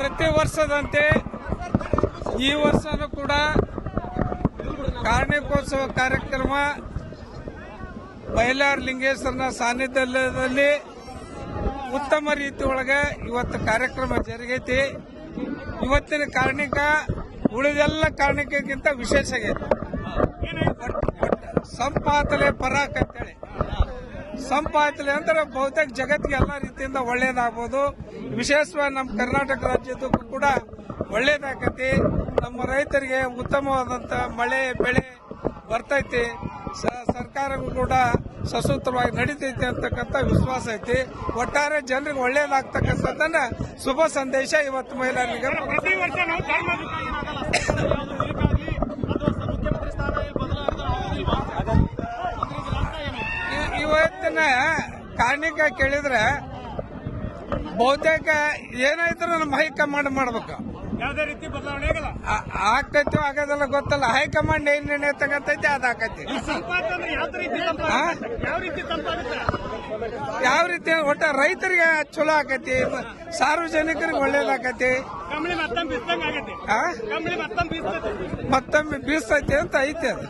ಪ್ರತಿ ವರ್ಷದಂತೆ ಈ ವರ್ಷನೂ ಕೂಡ ಕಾರ್ಣಿಕೋತ್ಸವ ಕಾರ್ಯಕ್ರಮ ಬಯಲಾರ್ ಲಿಂಗೇಶ್ವರನ ಸಾನ್ನಿಧ್ಯದಲ್ಲಿ ಉತ್ತಮ ರೀತಿ ಒಳಗೆ ಇವತ್ತು ಕಾರ್ಯಕ್ರಮ ಜರುಗೈತಿ. ಇವತ್ತಿನ ಕಾರ್ಣಿಕ ಉಳಿದೆಲ್ಲ ಕಾರ್ಣಿಕಕ್ಕಿಂತ ವಿಶೇಷ ಆಗೈತಿ. ಸಂಪಾತಲೆ ಪರಾಕ್ ಅಂತೇಳಿ. ಸಂಪಾತಲೆ ಅಂದ್ರೆ ಬಹುತೇಕ ಜಗತ್ತಿಗೆ ಎಲ್ಲ ರೀತಿಯಿಂದ ಒಳ್ಳೇದಾಗ್ಬೋದು. ವಿಶೇಷವಾಗಿ ನಮ್ಮ ಕರ್ನಾಟಕ ರಾಜ್ಯದಕ್ಕೂ ಕೂಡ ಒಳ್ಳೇದಾಗತಿ ನಮ್ಮ ರೈತರಿಗೆ ಉತ್ತಮವಾದಂತ ಮಳೆ, ಬೆಳೆ ಬರ್ತೈತಿ. ಸ- ಸರ್ಕಾರಕ್ಕೂ ಕೂಡ ಸಸೂತ್ರವಾಗಿ ನಡೀತೈತಿ ಅಂತಕ್ಕಂಥ ವಿಶ್ವಾಸ ಐತಿ. ಒಟ್ಟಾರೆ ಜನರಿಗೆ ಒಳ್ಳೇದಾಗ್ತಕ್ಕಂಥದ್ದನ್ನ ಶುಭ ಸಂದೇಶ ಇವತ್ತು ಮಹಿಳೆಯರಿಗೆ ಕಾರ್ಣಿಕ ಕೇಳಿದ್ರೆ ಬಹುತೇಕ ಏನಾಯ್ತು ನಮ್ಮ ಹೈಕಮಾಂಡ್ ಮಾಡ್ಬೇಕು. ಯಾವುದೇ ರೀತಿ ಬದಲಾವಣೆ ಆಗಲ್ಲ. ಆಗ್ತೈತೋ ಆಗೋದಲ್ಲ ಗೊತ್ತಲ್ಲ ಹೈಕಮಾಂಡ್ ಏನ್ ನಿರ್ಣಯ ತಗತೈತಿ ಅದಾಕತಿ ಆಕೈತಿ ಯಾವ ರೀತಿ ಒಟ್ಟ ರೈತರಿಗೆ ಚಲೋ ಆಕೈತಿ ಸಾರ್ವಜನಿಕರಿಗೆ ಒಳ್ಳೇದಾಕತಿ ಮತ್ತೊಮ್ಮೆ ಬೀಸ್ತೈತಿ. ಅಂತ ಐತಿ ಅದು.